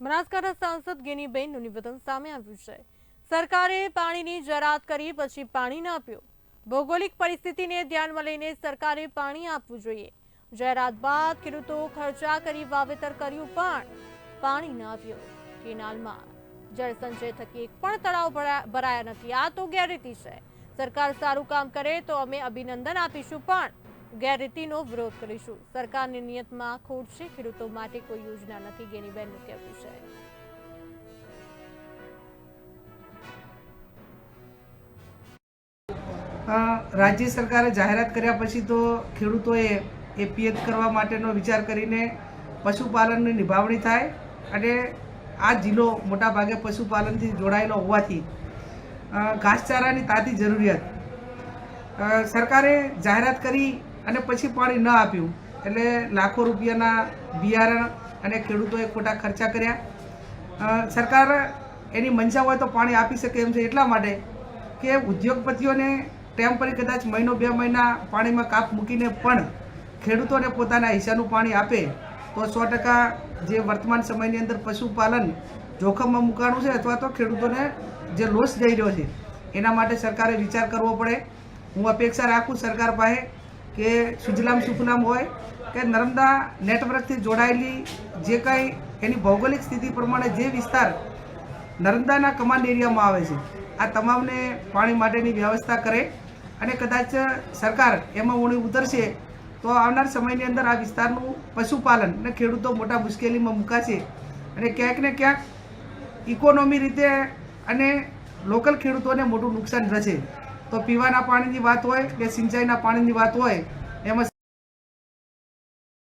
બનાસકાંઠા સાંસદ ગેનીબેનનું નિવેદન સામે આવ્યું છે. સરકારે પાણીની જરાત કરી, પછી પાણી ન આપ્યું. ભૌગોલિક પરિસ્થિતિને ધ્યાનમાં લઈને સરકારે પાણી આપવું જોઈએ. જાહેરાત બાદ ખેડૂતો ખર્ચા કરી વાવેતર કર્યું, પણ પાણી ન આવ્યું. કેનાલમાં જળસંચય થકી એક પણ તળાવ ભરા- ભરાયા નથી. આ તો ગેરરીતિ છે. સરકાર સારું કામ કરે તો અમે અભિનંદન આપીશું, પણ ગેરરીતિનો વિરોધ કરીશું. સરકારની નિયતમાં ખોટ છે, ખેડૂતો માટે કોઈ યોજના નથી ગેનીબેનનું કહેવું છે રાજ્ય સરકારે જાહેરાત કર્યા પછી તો ખેડૂતોએ એ પિયત કરવા માટેનો વિચાર કરીને પશુપાલનની નિભાવણી થાય અને આ જિલ્લો મોટાભાગે પશુપાલનથી જોડાયેલો હોવાથી ઘાસચારાની તાતી જરૂરિયાત. સરકારે જાહેરાત કરી અને પછી પાણી ન આપ્યું. એટલે લાખો રૂપિયાના બિયારણ અને ખેડૂતોએ ખોટા ખર્ચા કર્યા. સરકાર એની મંશા હોય તો પાણી આપી શકે એમ છે એટલા માટે કે ઉદ્યોગપતિઓને ટેમ્પરરી કદાચ મહિનો બે મહિના પાણીમાં કાપ મૂકીને પણ ખેડૂતોને પોતાના હિસ્સાનું પાણી આપે તો સો ટકા જે વર્તમાન સમયની અંદર પશુપાલન જોખમમાં મૂકાણું છે અથવા તો ખેડૂતોને જે લોસ જઈ રહ્યો છે, એના માટે સરકારે વિચાર કરવો પડે. હું અપેક્ષા રાખું સરકાર પાસે કે સુજલામ સુફલામ હોય, કે નર્મદા નેટવર્કથી જોડાયેલી જે કંઈ એની ભૌગોલિક સ્થિતિ પ્રમાણે જે વિસ્તાર નર્મદાના કમાન્ડ એરિયામાં આવે છે, આ તમામને પાણી માટેની વ્યવસ્થા કરે અને કદાચ સરકાર એમાં ઊણી ઉતરશે, તો આવનાર સમયની અંદર આ વિસ્તારનું પશુપાલન અને ખેડૂતો મોટા મુશ્કેલીમાં મુકાશે અને ક્યાંક ને ક્યાંક ઇકોનોમી રીતે અને લોકલ ખેડૂતોને મોટું નુકસાન થશે. તો પીવાના પાણીની વાત હોય કે સિંચાઈના પાણીની વાત હોય એમાં